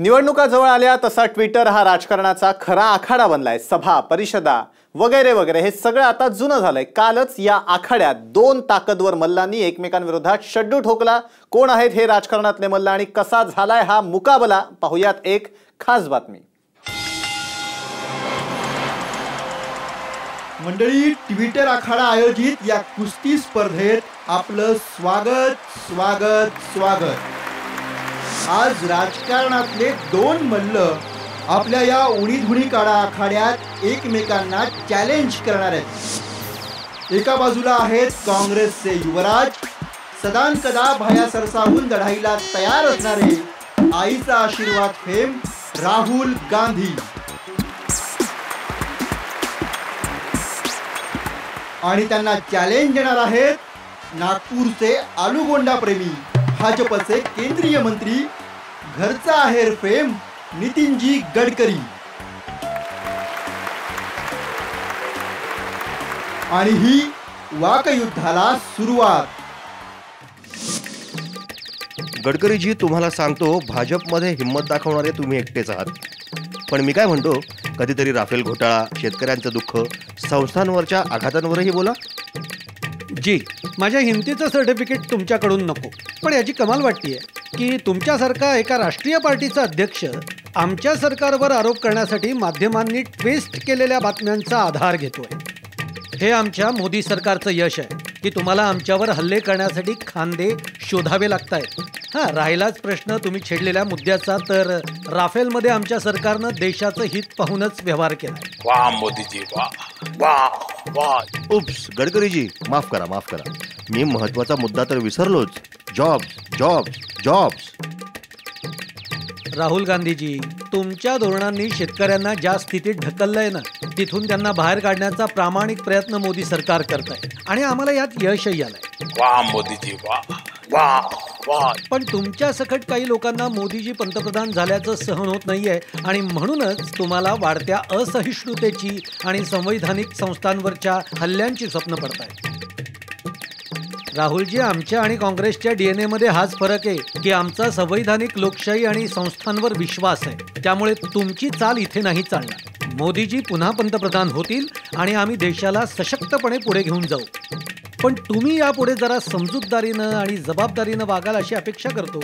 निवडणुका जवळ आल्या तसा ट्विटर हा राजकारणाचा खरा आखाडा बनलाय. सभा परिषदा वगैरे वगैरे हे सगळं आता जुनं झालंय. कालच या आखाड्यात दोन ताकदवर मल्लांनी एकमेकांविरोधात शड्डू ठोकला. कोण आहेत हे राजकारणातले मल्ल आणि कसा झालाय हा मुकाबला? पाहुयात एक खास बातमी. मंडळी ट्विटर आखाडा आयोजित या कुस्ती स्पर्धेत आपलं स्वागत स्वागत स्वागत. आज राजकारणातले दोन मल्ल आपल्या या उडीधुडी काळा आखाड्यात एकमेकांना चॅलेंज करणार आहेत. एका बाजूला आहेत काँग्रेसचे युवराज सदान कदा भया सरसावून लढाईला तयार असणारे आईचा आशीर्वाद फेम राहुल गांधी. आणि त्यांना चॅलेंज देणार आहेत नागपूरचे आलुगोंडा प्रेमी भाजपचे केंद्रीय मंत्री घरचा आहेर फेम नितीनजी गडकरी. आणि ही वाकयुद्धाला सुरुवात. गडकरीजी तुम्हाला सांगतो भाजपमध्ये हिंमत दाखवणारे तुम्ही एकटेच आहात. पण मी काय म्हणतो कधीतरी राफेल घोटाळा शेतकऱ्यांचं दुःख संस्थांवरच्या आघातांवरही बोला. जी माझ्या हिमतीचं सर्टिफिकेट तुमच्याकडून नको पण याची कमाल वाटतीये. की तुमच्यासारखा एका राष्ट्रीय पार्टीचा अध्यक्ष आमच्या सरकारवर आरोप करण्यासाठी माध्यमांनी ट्विस्ट केलेल्या बातम्यांचा आधार घेतोय. हे आमच्या मोदी सरकारचं यश आहे की तुम्हाला आमच्यावर हल्ले करण्यासाठी खांदे शोधावे लागत आहेत हां राहिलाच प्रश्न तुम्ही छेडलेल्या मुद्द्याचा तर राफेलमध्ये आमच्या सरकारनं देशाचं हित पाहूनच व्यवहार केला वाह मोदीजी वाह वाह वाह उप्स गडकरीजी माफ करा माफ करा. मी महत्त्वाचा मुद्दा तर विसरलोच. Jobs jobs jobs Rahul Gandhiji तुमच्या धोरणांनी शेतकऱ्यांना ज्या स्थितीत ढकललंय ना तिथून त्यांना बाहेर काढण्याचा प्रामाणिक प्रयत्न मोदी सरकार करत आहे आणि आम्हाला यात यशही आलंय. वाह मोदीजी वाह वाह वाह पण तुमच्या सकट काही लोकांना मोदीजी पंतप्रधान झाल्याचं सहन होत नाहीये आणि म्हणूनच तुम्हाला वाढत्या असहिष्णुतेची आणि संवैधानिक संस्थांवरच्या हल्ल्यांची स्वप्न पडतायत राहुलजी आमच्या आणि काँग्रेसच्या डीएनए मध्ये हाच फरक आहे की आमचा संवैधानिक लोकशाही आणि संस्थांवर विश्वास आहे. त्यामुळे तुमची चाल इथे नाही चालणार. मोदीजी पुन्हा पंतप्रधान होतील आणि आम्ही देशाला सशक्तपणे पुढे घेऊन जाऊ. पण तुम्ही यापुढे जरा समजूतदारीनं आणि जबाबदारीनं वागाल अशी अपेक्षा करतो.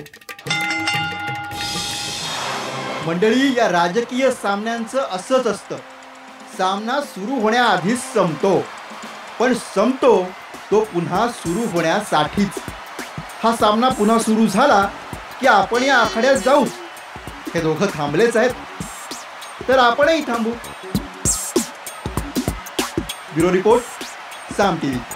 मंडळी या राजकीय सामन्यांचं असंच असतं. सामना सुरू होण्याआधीच संपतो. पण संपतो तो पुन्हा सुरू होण्यासाठीच. हा सामना पुन्हा सुरू झाला की आपण या आखाड्यात जाऊच हे दोघं थांबलेच आहेत. तर आपणही थांबू. Bureau report Saam TV.